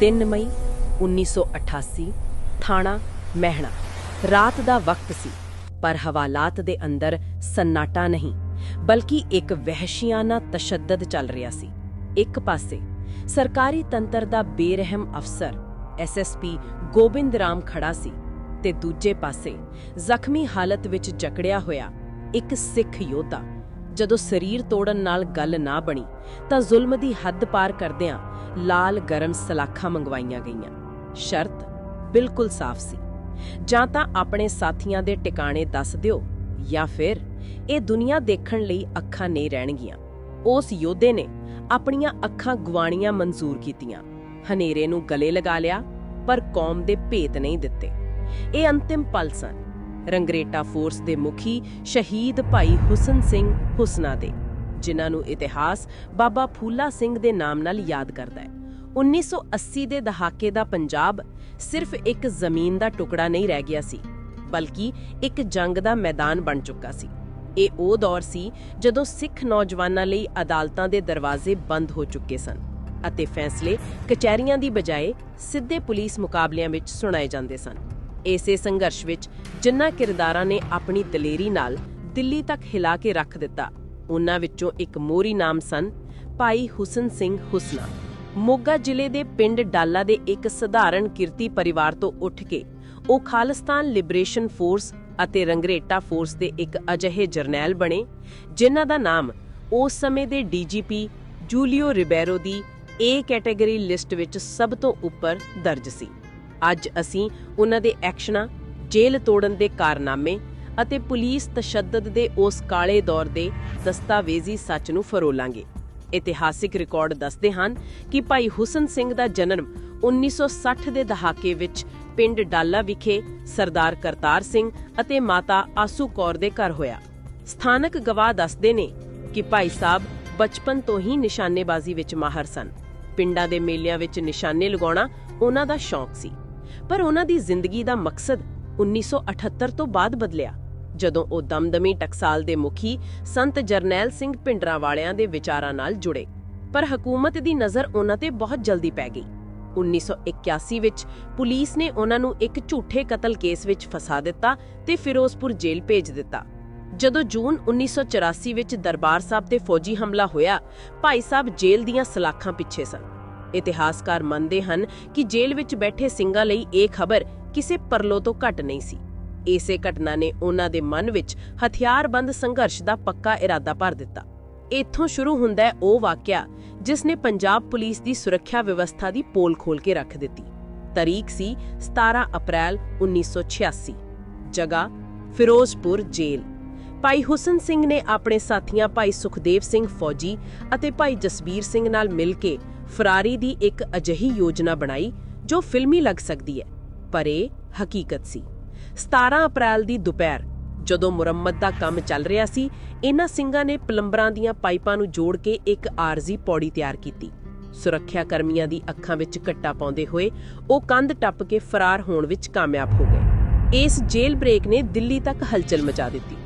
3 ਮਈ 1988 ਥਾਣਾ ਮਹਿਣਾ। ਰਾਤ ਦਾ ਵਕਤ ਸੀ, ਪਰ ਹਵਾਲਾਤ ਦੇ ਅੰਦਰ ਸੰਨਾਟਾ ਨਹੀਂ, ਬਲਕਿ ਇੱਕ ਵਹਿਸ਼ੀਆਨਾ ਤਸ਼ੱਦਦ ਚੱਲ ਰਿਹਾ ਸੀ। ਇੱਕ ਪਾਸੇ ਸਰਕਾਰੀ ਤੰਤਰ ਦਾ ਬੇਰਹਿਮ ਅਫਸਰ ਐਸਐਸਪੀ ਗੋਬਿੰਦ ਰਾਮ ਖੜਾ ਸੀ, ਤੇ ਦੂਜੇ ਪਾਸੇ ਜ਼ਖਮੀ ਹਾਲਤ ਵਿੱਚ ਜਕੜਿਆ ਹੋਇਆ ਇੱਕ ਸਿੱਖ ਯੋਧਾ ਜਦੋਂ ਸਰੀਰ ਤੋੜਨ ਨਾਲ ਗੱਲ ਨਾ ਬਣੀ, ਤਾਂ ਜ਼ੁਲਮ ਦੀ ਹੱਦ ਪਾਰ ਕਰਦਿਆਂ ਲਾਲ ਗਰਮ ਸਲਾਖਾਂ ਮੰਗਵਾਈਆਂ ਗਈਆਂ। ਸ਼ਰਤ ਬਿਲਕੁਲ ਸਾਫ਼ ਸੀ। ਜਾਂ ਤਾਂ ਆਪਣੇ ਸਾਥੀਆਂ ਦੇ ਟਿਕਾਣੇ ਦੱਸ ਦਿਓ, ਜਾਂ ਫਿਰ ਇਹ ਦੁਨੀਆ ਦੇਖਣ ਲਈ ਅੱਖਾਂ ਨਹੀਂ ਰਹਿਣਗੀਆਂ। ਉਸ ਯੋਧੇ ਨੇ ਆਪਣੀਆਂ ਅੱਖਾਂ ਗਵਾਣੀਆਂ ਮਨਜ਼ੂਰ ਕੀਤੀਆਂ। ਹਨੇਰੇ ਨੂੰ ਗਲੇ ਲਗਾ ਲਿਆ, ਪਰ ਕੌਮ ਦੇ ਭੇਤ ਨਹੀਂ ਦਿੱਤੇ। ਇਹ ਅੰਤਿਮ ਪਲ ਸਨ। ਰੰਗਰੇਟਾ ਫੋਰਸ ਦੇ ਮੁਖੀ ਸ਼ਹੀਦ ਭਾਈ ਹੁਸਨ ਸਿੰਘ ਹੁਸਨਾ ਦੇ, ਜਿਨ੍ਹਾਂ ਨੂੰ ਇਤਿਹਾਸ ਬਾਬਾ ਫੂਲਾ ਸਿੰਘ ਦੇ ਨਾਮ ਨਾਲ ਯਾਦ ਕਰਦਾ ਹੈ। 1980 ਦੇ ਦਹਾਕੇ ਦਾ ਪੰਜਾਬ ਸਿਰਫ ਇੱਕ ਜ਼ਮੀਨ ਦਾ ਟੁਕੜਾ ਨਹੀਂ ਰਹਿ ਗਿਆ ਸੀ, ਬਲਕਿ ਇੱਕ ਜੰਗ ਦਾ ਮੈਦਾਨ ਬਣ ਚੁੱਕਾ ਸੀ। ਇਹ ਉਹ ਦੌਰ ਸੀ ਜਦੋਂ ਸਿੱਖ ਨੌਜਵਾਨਾਂ ਲਈ ਅਦਾਲਤਾਂ ਦੇ ਦਰਵਾਜ਼ੇ ਬੰਦ ਹੋ ਚੁੱਕੇ ਸਨ ਅਤੇ ਫੈਸਲੇ ਕਚਹਿਰੀਆਂ ਦੀ ਬਜਾਏ ਸਿੱਧੇ ਪੁਲਿਸ ਮੁਕਾਬਲਿਆਂ ਵਿੱਚ ਸੁਣਾਏ ਜਾਂਦੇ ਸਨ। ਇਸੇ ਸੰਘਰਸ਼ ਵਿੱਚ ਜਿਨ੍ਹਾਂ ਕਿਰਦਾਰਾਂ ਨੇ ਆਪਣੀ ਦਲੇਰੀ ਨਾਲ ਦਿੱਲੀ ਤੱਕ ਹਿਲਾ ਕੇ ਰੱਖ ਦਿੱਤਾ, ਉਹਨਾਂ ਵਿੱਚੋਂ ਇੱਕ ਮੋਰੀ ਨਾਮ ਸਨ, ਭਾਈ ਹੁਸਨ ਸਿੰਘ ਹੁਸਨਾ। ਮੋਗਾ ਜ਼ਿਲ੍ਹੇ ਦੇ ਪਿੰਡ ਡਾਲਾ ਦੇ ਇੱਕ ਸਧਾਰਨ ਕਿਰਤੀ ਪਰਿਵਾਰ ਤੋਂ ਉੱਠ ਕੇ ਉਹ ਖਾਲਿਸਤਾਨ ਲਿਬਰੇਸ਼ਨ ਫੋਰਸ ਅਤੇ ਰੰਗਰੇਟਾ ਫੋਰਸ ਦੇ ਇੱਕ ਅਜਿਹੇ ਜਰਨੈਲ ਬਣੇ, ਜਿਨ੍ਹਾਂ ਦਾ ਨਾਮ ਉਸ ਸਮੇਂ ਦੇ ਡੀਜੀਪੀ ਜੂਲੀਓ ਰਿਬੈਰੋ ਦੀ ਏ ਕੈਟਾਗਰੀ ਲਿਸਟ ਵਿੱਚ ਸਭ ਤੋਂ ਉੱਪਰ ਦਰਜ ਸੀ। ਅੱਜ ਅਸੀਂ ਉਹਨਾਂ ਦੇ ਐਕਸ਼ਨਾਂ, ਜੇਲ੍ਹ ਤੋੜਨ ਦੇ ਕਾਰਨਾਮੇ ਅਤੇ ਪੁਲਿਸ ਤਸ਼ੱਦਦ ਦੇ ਉਸ ਕਾਲੇ ਦੌਰ ਦੇ ਦਸਤਾਵੇਜ਼ੀ ਸੱਚ ਨੂੰ ਫਰੋਲਾਂਗੇ। ਇਤਿਹਾਸਿਕ ਰਿਕਾਰਡ ਦੱਸਦੇ ਹਨ ਕਿ ਭਾਈ ਹੁਸਨ ਸਿੰਘ ਦਾ ਜਨਮ 1960 ਦੇ ਦਹਾਕੇ ਵਿੱਚ ਪਿੰਡ ਡਾਲਾ ਵਿਖੇ ਸਰਦਾਰ ਕਰਤਾਰ ਸਿੰਘ ਅਤੇ ਮਾਤਾ ਆਸੂ ਕੌਰ ਦੇ ਘਰ ਹੋਇਆ। ਸਥਾਨਕ ਗਵਾਹ ਦੱਸਦੇ ਨੇ ਕਿ ਭਾਈ ਸਾਹਿਬ ਬਚਪਨ ਤੋਂ ਹੀ ਨਿਸ਼ਾਨੇਬਾਜ਼ੀ ਵਿੱਚ ਮਾਹਰ ਸਨ। ਪਿੰਡਾਂ ਦੇ ਮੇਲਿਆਂ ਵਿੱਚ ਨਿਸ਼ਾਨੇ ਲਗਾਉਣਾ ਉਹਨਾਂ ਦਾ ਸ਼ੌਂਕ ਸੀ। ਪਰ ਉਹਨਾਂ ਦੀ ਜ਼ਿੰਦਗੀ ਦਾ ਮਕਸਦ 1978 ਤੋਂ ਬਾਅਦ ਬਦਲਿਆ, ਜਦੋਂ ਉਹ ਦਮਦਮੀ ਟਕਸਾਲ ਦੇ ਮੁਖੀ ਸੰਤ ਜਰਨੈਲ ਸਿੰਘ ਪਿੰਡਰਾ ਵਾਲਿਆਂ ਦੇ ਵਿਚਾਰਾਂ ਨਾਲ ਜੁੜੇ। ਪਰ ਹਕੂਮਤ ਦੀ ਨਜ਼ਰ ਉਹਨਾਂ ਤੇ ਬਹੁਤ ਜਲਦੀ ਪੈ ਗਈ। 1981 ਵਿੱਚ ਪੁਲਿਸ ਨੇ ਉਹਨਾਂ ਨੂੰ ਇੱਕ ਝੂਠੇ ਕਤਲ ਕੇਸ ਵਿੱਚ ਫਸਾ ਦਿੱਤਾ ਤੇ ਫਿਰੋਜ਼ਪੁਰ ਜੇਲ੍ਹ ਭੇਜ ਦਿੱਤਾ। ਜਦੋਂ ਜੂਨ 1984 ਵਿੱਚ ਦਰਬਾਰ ਸਾਹਿਬ ਤੇ ਫੌਜੀ ਹਮਲਾ ਹੋਇਆ, ਭਾਈ ਸਾਹਿਬ ਜੇਲ੍ਹ ਦੀਆਂ ਸਲਾਖਾਂ ਪਿੱਛੇ ਸਨ। ਇਤਿਹਾਸਕਾਰ ਮੰਨਦੇ ਹਨ ਕਿ ਜੇਲ੍ਹ ਵਿੱਚ ਬੈਠੇ ਸਿੰਘਾਂ ਲਈ ਇਹ ਖਬਰ ਕਿਸੇ ਪਰਲੋ ਤੋਂ ਘੱਟ ਨਹੀਂ ਸੀ। ਇਸੇ ਘਟਨਾ ਨੇ ਉਹਨਾਂ ਦੇ ਮਨ ਵਿੱਚ ਹਥਿਆਰਬੰਦ ਸੰਘਰਸ਼ ਦਾ ਪੱਕਾ ਇਰਾਦਾ ਭਰ ਦਿੱਤਾ। ਇੱਥੋਂ ਸ਼ੁਰੂ ਹੁੰਦਾ ਹੈ ਉਹ ਵਾਕਿਆ ਜਿਸ ਨੇ ਪੰਜਾਬ ਪੁਲਿਸ ਦੀ ਸੁਰੱਖਿਆ ਵਿਵਸਥਾ ਦੀ ਪੋਲ ਖੋਲ ਕੇ ਰੱਖ ਦਿੱਤੀ। ਤਾਰੀਖ ਸੀ 17 ਅਪ੍ਰੈਲ 1986 ਜਗ੍ਹਾ, ਫਿਰੋਜ਼ਪੁਰ ਜੇਲ੍ਹ। ਭਾਈ ਹੁਸਨ ਸਿੰਘ ਨੇ ਆਪਣੇ ਸਾਥੀਆਂ ਭਾਈ ਸੁਖਦੇਵ ਸਿੰਘ ਫੌਜੀ ਅਤੇ ਭਾਈ ਜਸਬੀਰ ਸਿੰਘ ਨਾਲ ਮਿਲ ਕੇ ਫਰਾਰੀ ਦੀ ਇੱਕ ਅਜਿਹੀ ਯੋਜਨਾ ਬਣਾਈ ਜੋ ਫਿਲਮੀ ਲੱਗ ਸਕਦੀ ਹੈ, ਪਰ ਇਹ ਹਕੀਕਤ ਸੀ। 17 ਅਪ੍ਰੈਲ ਦੀ ਦੁਪਹਿਰ, ਜਦੋਂ ਮੁਰੰਮਤ ਦਾ ਕੰਮ ਚੱਲ ਰਿਹਾ ਸੀ ਇਹਨਾਂ ਸਿੰਘਾਂ ਨੇ ਪਲੰਬਰਾਂ ਦੀਆਂ ਪਾਈਪਾਂ ਨੂੰ ਜੋੜ ਕੇ ਇੱਕ ਆਰਜ਼ੀ ਪੌੜੀ ਤਿਆਰ ਕੀਤੀ। ਸੁਰੱਖਿਆ ਕਰਮੀਆਂ ਦੀ ਅੱਖਾਂ ਵਿੱਚ ਕੱਟਾ ਪਾਉਂਦੇ ਹੋਏ ਉਹ ਕੰਧ ਟੱਪ ਕੇ ਫਰਾਰ ਹੋਣ ਵਿੱਚ ਕਾਮਯਾਬ ਹੋ ਗਏ। ਇਸ ਜੇਲ੍ਹ ਬ੍ਰੇਕ ਨੇ ਦਿੱਲੀ ਤੱਕ ਹਲਚਲ ਮਚਾ ਦਿੱਤੀ।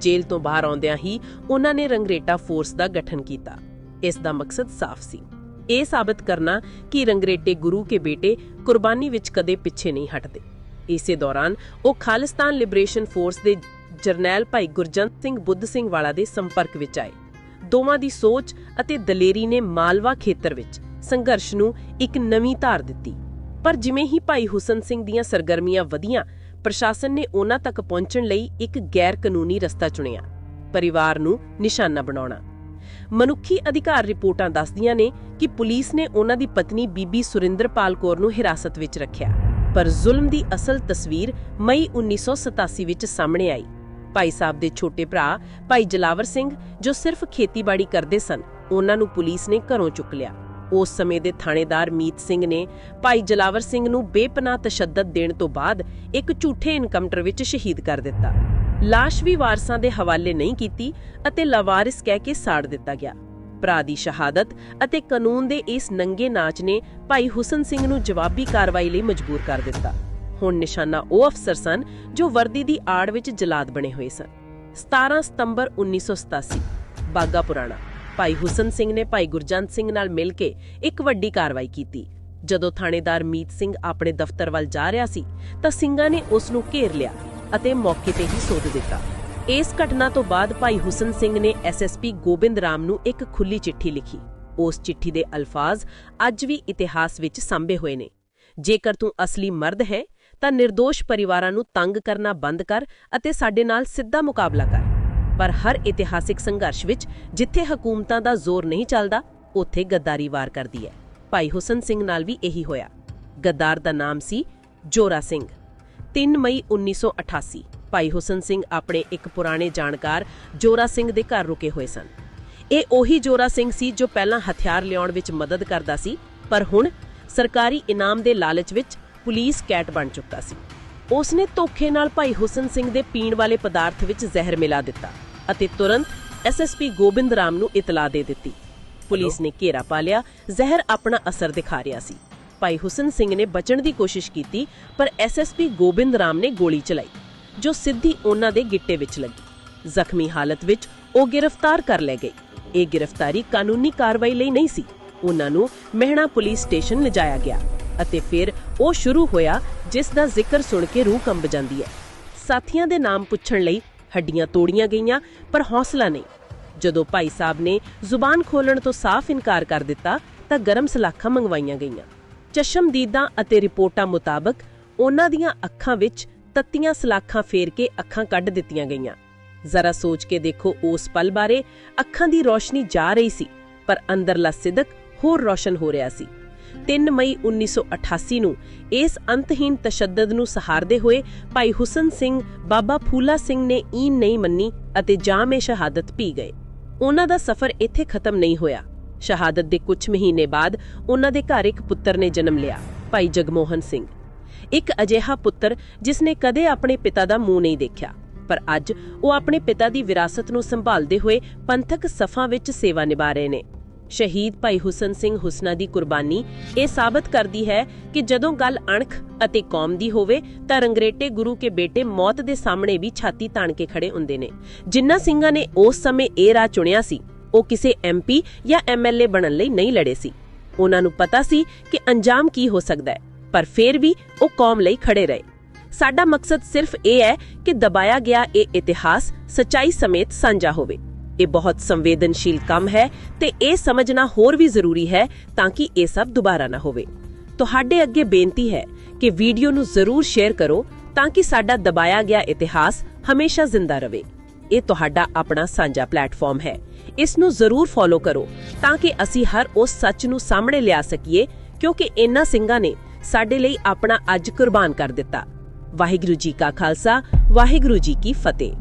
ਜੇਲ੍ਹ ਤੋਂ ਬਾਹਰ ਆਉਂਦਿਆਂ ਹੀ ਉਹਨਾਂ ਨੇ ਰੰਗਰੇਟਾ ਫੋਰਸ ਦਾ ਗਠਨ ਕੀਤਾ। ਇਸ ਦਾ ਮਕਸਦ ਸਾਫ਼ ਸੀ। ਇਹ ਸਾਬਤ ਕਰਨਾ ਕਿ ਰੰਗਰੇਟੇ ਗੁਰੂ ਕੇ ਬੇਟੇ ਕੁਰਬਾਨੀ ਵਿੱਚ ਕਦੇ ਪਿੱਛੇ ਨਹੀਂ ਹਟਦੇ। ਇਸੇ ਦੌਰਾਨ ਉਹ ਖਾਲਿਸਤਾਨ ਲਿਬਰੇਸ਼ਨ ਫੋਰਸ ਦੇ ਜਰਨੈਲ ਭਾਈ ਗੁਰਜੰਤ ਸਿੰਘ ਬੁੱਧ ਸਿੰਘ ਵਾਲਾ ਦੇ ਸੰਪਰਕ ਵਿੱਚ ਆਏ। ਦੋਵਾਂ ਦੀ ਸੋਚ ਅਤੇ ਦਲੇਰੀ ਨੇ ਮਾਲਵਾ ਖੇਤਰ ਵਿੱਚ ਸੰਘਰਸ਼ ਨੂੰ ਇੱਕ ਨਵੀਂ ਧਾਰ ਦਿੱਤੀ। ਪਰ ਜਿਵੇਂ ਹੀ ਭਾਈ ਹੁਸਨ ਸਿੰਘ ਦੀਆਂ ਸਰਗਰਮੀਆਂ ਵਧੀਆਂ, ਪ੍ਰਸ਼ਾਸਨ ਨੇ ਉਹਨਾਂ ਤੱਕ ਪਹੁੰਚਣ ਲਈ ਇੱਕ ਗੈਰ ਕਾਨੂੰਨੀ ਰਸਤਾ ਚੁਣਿਆ। ਪਰਿਵਾਰ ਨੂੰ ਨਿਸ਼ਾਨਾ ਬਣਾਉਣਾ। ਮਨੁੱਖੀ ਅਧਿਕਾਰ ਰਿਪੋਰਟਾਂ ਦੱਸਦੀਆਂ ਨੇ ਕਿ ਪੁਲਿਸ ਨੇ ਉਹਨਾਂ ਦੀ ਪਤਨੀ ਬੀਬੀ ਸੁਰਿੰਦਰਪਾਲ ਕੌਰ ਨੂੰ ਹਿਰਾਸਤ ਵਿੱਚ ਰੱਖਿਆ। ਪਰ ਜ਼ੁਲਮ ਦੀ ਅਸਲ ਤਸਵੀਰ ਮਈ 1987 ਵਿੱਚ ਸਾਹਮਣੇ ਆਈ। ਭਾਈ ਸਾਹਿਬ ਦੇ ਛੋਟੇ ਭਰਾ ਭਾਈ ਜਲਾਵਰ ਸਿੰਘ, ਜੋ ਸਿਰਫ ਖੇਤੀਬਾੜੀ ਕਰਦੇ ਸਨ, ਉਹਨਾਂ ਨੂੰ ਪੁਲਿਸ ਨੇ ਘਰੋਂ ਚੁੱਕ ਲਿਆ। ਉਸ ਸਮੇਂ ਦੇ ਥਾਣੇਦਾਰ ਮੀਤ ਸਿੰਘ ਨੇ ਭਾਈ ਜਲਾਵਰ ਸਿੰਘ ਨੂੰ ਬੇਪਨਾਹ ਤਸ਼ੱਦਦ ਦੇਣ ਤੋਂ ਬਾਅਦ ਇੱਕ ਝੂਠੇ ਇਨਕਾਊਂਟਰ ਵਿੱਚ ਸ਼ਹੀਦ ਕਰ ਦਿੱਤਾ। ਲਾਸ਼ ਵੀ ਵਾਰਸਾਂ ਦੇ ਹਵਾਲੇ ਨਹੀਂ ਕੀਤੀ ਅਤੇ ਲਾਵਾਰਿਸ ਕਹਿ ਕੇ ਸਾੜ ਦਿੱਤਾ ਗਿਆ। ਭਰਾ ਦੀ ਸ਼ਹਾਦਤ ਅਤੇ ਕਾਨੂੰਨ ਦੇ ਇਸ ਨੰਗੇ ਨਾਚ ਨੇ ਭਾਈ ਹੁਸਨ ਸਿੰਘ ਨੂੰ ਜਵਾਬੀ ਕਾਰਵਾਈ ਲਈ ਮਜਬੂਰ ਕਰ ਦਿੱਤਾ। ਹੁਣ ਨਿਸ਼ਾਨਾ ਉਹ ਅਫਸਰ ਸਨ ਜੋ ਵਰਦੀ ਦੀ ਆੜ ਵਿੱਚ ਜਲਾਦ ਬਣੇ ਹੋਏ ਸਨ। 17 ਸਤੰਬਰ 1987 ਬਾਗਾ ਪੁਰਾਣਾ, ਭਾਈ ਹੁਸਨ ਸਿੰਘ ਨੇ ਭਾਈ ਗੁਰਜੰਤ ਸਿੰਘ ਨਾਲ ਮਿਲ ਕੇ ਇੱਕ ਵੱਡੀ ਕਾਰਵਾਈ ਕੀਤੀ। ਜਦੋਂ ਥਾਣੇਦਾਰ ਮੀਤ ਸਿੰਘ ਆਪਣੇ ਦਫ਼ਤਰ ਵੱਲ ਜਾ ਰਿਹਾ ਸੀ ਤਾਂ ਸਿੰਘਾਂ ਨੇ ਉਸ ਨੂੰ ਘੇਰ ਲਿਆ। ਅਤੇ ਮੌਕੇ ਤੇ ਹੀ ਸੋਧ ਦਿੱਤਾ। ਇਸ ਘਟਨਾ ਤੋਂ ਬਾਅਦ ਭਾਈ ਹੁਸਨ ਸਿੰਘ ਨੇ ਐਸਐਸਪੀ ਗੋਬਿੰਦ ਰਾਮ ਨੂੰ ਇੱਕ ਖੁੱਲੀ ਚਿੱਠੀ ਲਿਖੀ। ਉਸ ਚਿੱਠੀ ਦੇ ਅਲਫਾਜ਼ ਅੱਜ ਵੀ ਇਤਿਹਾਸ ਵਿੱਚ ਸਾਂਭੇ ਹੋਏ ਨੇ। ਜੇਕਰ ਤੂੰ ਅਸਲੀ ਮਰਦ ਹੈ, ਤਾਂ નિર્ਦੋਸ਼ ਪਰਿਵਾਰਾਂ ਨੂੰ ਤੰਗ ਕਰਨਾ ਬੰਦ ਕਰ ਅਤੇ ਸਾਡੇ ਨਾਲ ਸਿੱਧਾ ਮੁਕਾਬਲਾ ਕਰ। ਪਰ ਹਰ ਇਤਿਹਾਸਿਕ ਸੰਘਰਸ਼ ਵਿੱਚ ਜਿੱਥੇ ਹਕੂਮਤਾਂ ਦਾ ਜ਼ੋਰ ਨਹੀਂ ਚੱਲਦਾ, ਉੱਥੇ ਗੱਦਾਰੀ ਵਾਰ ਕਰਦੀ ਹੈ। ਭਾਈ ਹੁਸਨ ਸਿੰਘ ਨਾਲ ਵੀ ਇਹੀ ਹੋਇਆ। ਗੱਦਾਰ ਦਾ ਨਾਮ ਸੀ ਜੋਰਾ ਸਿੰਘ। 3 ਮਈ 1988 ਭਾਈ ਹੁਸਨ ਸਿੰਘ ਆਪਣੇ ਇੱਕ ਪੁਰਾਣੇ ਜਾਣਕਾਰ ਜੋਰਾ ਸਿੰਘ ਦੇ ਘਰ ਰੁਕੇ ਹੋਏ ਸਨ। ਇਹ ਉਹੀ ਜੋਰਾ ਸਿੰਘ ਸੀ ਜੋ ਪਹਿਲਾਂ ਹਥਿਆਰ ਲਿਆਉਣ ਵਿੱਚ ਮਦਦ ਕਰਦਾ ਸੀ, ਪਰ ਹੁਣ ਸਰਕਾਰੀ ਇਨਾਮ ਦੇ ਲਾਲਚ ਵਿੱਚ ਪੁਲਿਸ ਕੈਟ ਬਣ ਚੁੱਕਾ ਸੀ। ਉਸਨੇ ਧੋਖੇ ਨਾਲ ਭਾਈ ਹੁਸਨ ਸਿੰਘ ਦੇ ਪੀਣ ਵਾਲੇ ਪਦਾਰਥ ਵਿੱਚ ਜ਼ਹਿਰ ਮਿਲਾ ਦਿੱਤਾ ਅਤੇ ਤੁਰੰਤ ਐਸਐਸਪੀ ਗੋਬਿੰਦ ਰਾਮ ਨੂੰ ਇਤਲਾਹ ਦੇ ਦਿੱਤੀ। ਪੁਲਿਸ ਨੇ ਘੇਰਾ ਪਾ ਲਿਆ, ਜ਼ਹਿਰ ਆਪਣਾ ਅਸਰ ਦਿਖਾ ਰਿਹਾ ਸੀ। ਭਾਈ ਹੁਸਨ ਸਿੰਘ ਨੇ ਬਚਣ ਦੀ ਕੋਸ਼ਿਸ਼ ਕੀਤੀ, ਪਰ ਐਸਐਸਪੀ ਗੋਬਿੰਦ ਰਾਮ ਨੇ ਗੋਲੀ ਚਲਾਈ, ਜੋ ਸਿੱਧੀ ਉਹਨਾਂ ਦੇ ਗਿੱਟੇ ਵਿੱਚ ਲੱਗੀ। ਜ਼ਖਮੀ ਹਾਲਤ ਵਿੱਚ ਉਹ ਗ੍ਰਿਫਤਾਰ ਕਰ ਲਏ ਗਏ। ਇਹ ਗ੍ਰਿਫਤਾਰੀ ਕਾਨੂੰਨੀ ਕਾਰਵਾਈ ਲਈ ਨਹੀਂ ਸੀ। ਉਹਨਾਂ ਨੂੰ ਮਹਿਣਾ ਪੁਲਿਸ ਸਟੇਸ਼ਨ ਲਿਜਾਇਆ ਗਿਆ ਅਤੇ ਫਿਰ ਉਹ ਸ਼ੁਰੂ ਹੋਇਆ, ਜਿਸ ਦਾ ਜ਼ਿਕਰ ਸੁਣ ਕੇ ਰੂਹ ਕੰਬ ਜਾਂਦੀ ਹੈ। ਸਾਥੀਆਂ ਦੇ ਨਾਮ ਪੁੱਛਣ ਲਈ ਹੱਡੀਆਂ ਤੋੜੀਆਂ ਗਈਆਂ, ਪਰ ਹੌਸਲਾ ਨਹੀਂ। ਜਦੋਂ ਭਾਈ ਸਾਹਿਬ ਨੇ ਜ਼ੁਬਾਨ ਖੋਲਣ ਤੋਂ ਸਾਫ਼ ਇਨਕਾਰ ਕਰ ਦਿੱਤਾ, ਤਾਂ ਗਰਮ ਸਲਾਖਾਂ ਮੰਗਵਾਈਆਂ ਗਈਆਂ। ਚਸ਼ਮਦੀਦਾਂ ਅਤੇ ਰਿਪੋਰਟਾਂ ਮੁਤਾਬਕ ਉਹਨਾਂ ਦੀਆਂ ਅੱਖਾਂ ਵਿੱਚ ਤੱਤੀਆਂ ਸਲਾਖਾਂ ਫੇਰ ਕੇ ਅੱਖਾਂ ਕੱਢ ਦਿੱਤੀਆਂ ਗਈਆਂ। ਜ਼ਰਾ ਸੋਚ ਕੇ ਦੇਖੋ ਉਸ ਪਲ ਬਾਰੇ ਅੱਖਾਂ ਦੀ ਰੋਸ਼ਨੀ ਜਾ ਰਹੀ ਸੀ, ਪਰ ਅੰਦਰਲਾ ਸਿਦਕ ਹੋਰ ਰੋਸ਼ਨ ਹੋ ਰਿਹਾ ਸੀ। 3 ਮਈ 1988 ਨੂੰ ਇਸ ਅੰਤਹੀਨ ਤਸ਼ੱਦਦ ਨੂੰ ਸਹਾਰਦੇ ਹੋਏ ਭਾਈ ਹੁਸਨ ਸਿੰਘ, ਬਾਬਾ ਫੂਲਾ ਸਿੰਘ ਨੇ ਈਨ ਨਹੀਂ ਮੰਨੀ ਅਤੇ ਜਾਮੇ ਸ਼ਹਾਦਤ ਪੀ ਗਏ। ਉਹਨਾਂ ਦਾ ਸਫ਼ਰ ਇੱਥੇ ਖਤਮ ਨਹੀਂ ਹੋਇਆ। ਸ਼ਹਾਦਤ ਦੇ ਕੁਝ ਮਹੀਨੇ ਬਾਅਦ ਉਹਨਾਂ ਦੇ ਘਰ ਇੱਕ ਪੁੱਤਰ ਨੇ ਜਨਮ ਲਿਆ, ਭਾਈ ਜਗਮੋਹਨ ਸਿੰਘ। ਇੱਕ ਅਜਿਹਾ ਪੁੱਤਰ ਜਿਸ ਨੇ ਕਦੇ ਆਪਣੇ ਪਿਤਾ ਦਾ ਮੂੰਹ ਨਹੀਂ ਦੇਖਿਆ, ਪਰ ਅੱਜ ਉਹ ਆਪਣੇ ਪਿਤਾ ਦੀ ਵਿਰਾਸਤ ਨੂੰ ਸੰਭਾਲਦੇ ਹੋਏ ਪੰਥਕ ਸਫਾਂ ਵਿੱਚ ਸੇਵਾ ਨਿਭਾ ਰਹੇ ਨੇ। ਸ਼ਹੀਦ ਭਾਈ ਹੁਸਨ ਸਿੰਘ ਹੁਸਨਾ ਦੀ ਕੁਰਬਾਨੀ ਇਹ ਸਾਬਤ ਕਰਦੀ ਹੈ ਕਿ ਜਦੋਂ ਗੱਲ ਅਣਖ ਅਤੇ ਕੌਮ ਦੀ ਹੋਵੇ ਤਾਂ ਰੰਗਰੇਟੇ ਗੁਰੂ ਕੇ ਬੇਟੇ ਮੌਤ ਦੇ ਸਾਹਮਣੇ ਵੀ ਛਾਤੀ ਤਾਣ ਕੇ ਖੜੇ ਹੁੰਦੇ ਨੇ। ਜਿਨ੍ਹਾਂ ਸਿੰਘਾਂ ਨੇ ਉਸ ਸਮੇਂ ਇਹ ਰਾਹ ਚੁਣਿਆ ਸੀ ਉਹ ਕਿਸੇ ਐਮਪੀ ਜਾਂ ਐਮਐਲਏ ਬਣਨ ਲਈ ਨਹੀਂ ਲੜੇ ਸੀ। ਉਹਨਾਂ ਨੂੰ ਪਤਾ ਸੀ ਕਿ ਅੰਜਾਮ ਕੀ ਹੋ ਸਕਦਾ ਹੈ, ਪਰ ਫਿਰ ਵੀ ਉਹ ਕੌਮ ਲਈ ਖੜੇ ਰਹੇ। ਸਾਡਾ ਮਕਸਦ ਸਿਰਫ ਇਹ ਹੈ ਕਿ ਦਬਾਇਆ ਗਿਆ ਇਹ ਇਤਿਹਾਸ ਸਚਾਈ ਸਮੇਤ ਸਾਂਝਾ ਹੋਵੇ। ਇਹ ਬਹੁਤ ਸੰਵੇਦਨਸ਼ੀਲ ਕੰਮ ਹੈ ਤੇ ਇਹ ਸਮਝਣਾ ਹੋਰ ਵੀ ਜ਼ਰੂਰੀ ਹੈ ਤਾਂ ਕਿ ਇਹ ਸਭ ਦੁਬਾਰਾ ਨਾ ਹੋਵੇ। ਤੁਹਾਡੇ ਅੱਗੇ ਬੇਨਤੀ ਹੈ ਕਿ ਵੀਡੀਓ ਨੂੰ ਜ਼ਰੂਰ ਸ਼ੇਅਰ ਕਰੋ ਤਾਂ ਕਿ ਸਾਡਾ ਦਬਾਇਆ ਗਿਆ ਇਤਿਹਾਸ ਹਮੇਸ਼ਾ ਜ਼ਿੰਦਾ ਰਹੇ। ਇਹ ਤੁਹਾਡਾ ਆਪਣਾ ਸਾਂਝਾ ਪਲੇਟਫਾਰਮ ਹੈ। ਇਸ ਨੂੰ ਜ਼ਰੂਰ ਫੋਲੋ ਕਰੋ ਤਾਂ ਕਿ ਅਸੀਂ ਹਰ ਉਸ ਸੱਚ ਨੂੰ ਸਾਹਮਣੇ ਲਿਆ ਸਕੀਏ, ਕਿਉਂਕਿ ਇਨ੍ਹਾਂ ਸਿੰਘਾਂ ਨੇ ਸਾਡੇ ਲਈ ਆਪਣਾ ਅੱਜ ਕੁਰਬਾਨ ਕਰ ਦਿੱਤਾ। ਵਾਹਿਗੁਰੂ ਜੀ ਕਾ ਖਾਲਸਾ, ਵਾਹਿਗੁਰੂ ਜੀ ਕੀ ਫਤਿਹ।